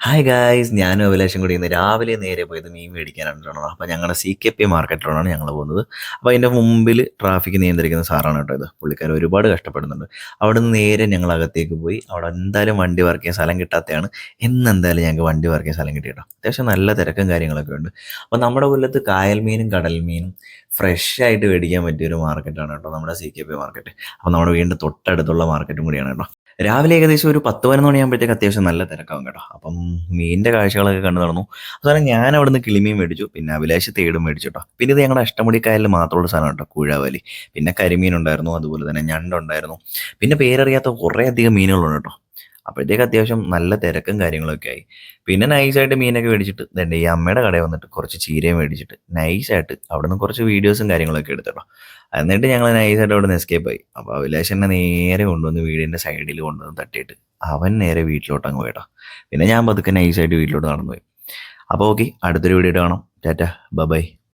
Hi guys ഞാനും അഭിലാഷും കൂടി ഇന്ന് രാവിലെ നേരെ പോയത് മീൻ മേടിക്കാനാണ് കേട്ടോ അപ്പോൾ ഞങ്ങളുടെ സി കെ പി മാർക്കറ്റിലാണ് ഞങ്ങൾ പോകുന്നത്. അപ്പോൾ അതിന്റെ മുമ്പിൽ ട്രാഫിക് നിയന്ത്രിക്കുന്ന സാറാണ് കേട്ടോ ഇത്. പുള്ളിക്കാരൻ ഒരുപാട് കഷ്ടപ്പെടുന്നുണ്ട്. അവിടെ നിന്ന് നേരെ ഞങ്ങൾ അകത്തേക്ക് പോയി. അവിടെ എന്തായാലും വണ്ടി വർക്ക് ചെയ്യാൻ സ്ഥലം കിട്ടാത്തതാണ് എന്നെന്തായാലും ഞങ്ങൾക്ക് വണ്ടി വർക്ക് ചെയ്യാൻ സ്ഥലം കിട്ടി കേട്ടോ. അത്യാവശ്യം നല്ല തിരക്കും കാര്യങ്ങളൊക്കെ ഉണ്ട്. അപ്പോൾ നമ്മുടെ കൊല്ലത്ത് കായൽ മീനും കടൽ മീനും ഫ്രഷ് ആയിട്ട് മേടിക്കാൻ പറ്റിയ ഒരു മാർക്കറ്റാണ് കേട്ടോ നമ്മുടെ സി കെ പി മാർക്കറ്റ് അപ്പോൾ നമ്മുടെ വീണ്ടും തൊട്ടടുത്തുള്ള മാർക്കറ്റും കൂടിയാണ് കേട്ടോ. രാവിലെ ഏകദേശം ഒരു പത്ത് പതിനൊന്ന് മണിയാകുമ്പോഴത്തേക്ക് അത്യാവശ്യം നല്ല തിരക്കാവും കേട്ടോ. അപ്പം മീനിന്റെ കാഴ്ചകളൊക്കെ കണ്ടു നടന്നു. അതുപോലെ ഞാൻ അവിടെ നിന്ന് കിളിമീൻ മേടിച്ചു. പിന്നെ അഭിലാഷ് തേടും മേടിച്ചു കേട്ടോ. പിന്നെ ഇത് ഞങ്ങളുടെ അഷ്ടമുടിക്കായലിൽ മാത്രമുള്ള സ്ഥലം കേട്ടോ കൂഴാവലി. പിന്നെ കരിമീൻ ഉണ്ടായിരുന്നു അതുപോലെ തന്നെ ഞണ്ടുണ്ടായിരുന്നു. പിന്നെ പേരറിയാത്ത കുറേ അധികം മീനുകളുണ്ട് കേട്ടോ. അപ്പോഴത്തേക്ക് അത്യാവശ്യം നല്ല തിരക്കും കാര്യങ്ങളൊക്കെ ആയി. പിന്നെ നൈസായിട്ട് മീനൊക്കെ മേടിച്ചിട്ട് എന്റെ ഈ അമ്മയുടെ കടയിൽ വന്നിട്ട് കുറച്ച് ചീരയും മേടിച്ചിട്ട് നൈസായിട്ട് അവിടെ നിന്ന് കുറച്ച് വീഡിയോസും കാര്യങ്ങളൊക്കെ എടുത്തിട്ടോ എന്നിട്ട് ഞങ്ങൾ നൈസായിട്ട് അവിടെ നിന്ന് എസ്കേപ്പ് ആയി. അപ്പോൾ അഭിലാഷ് എന്നെ നേരെ കൊണ്ടുവന്ന് വീടിന്റെ സൈഡിൽ കൊണ്ടുവന്ന് തട്ടിയിട്ട് അവൻ നേരെ വീട്ടിലോട്ട് അങ്ങ് പോയിട്ടോ പിന്നെ ഞാൻ പതുക്കെ നൈസായിട്ട് വീട്ടിലോട്ട് നടന്നു പോയി അപ്പോൾ ഓക്കെ അടുത്തൊരു വീഡിയോ കാണാം. ടാറ്റ ബൈ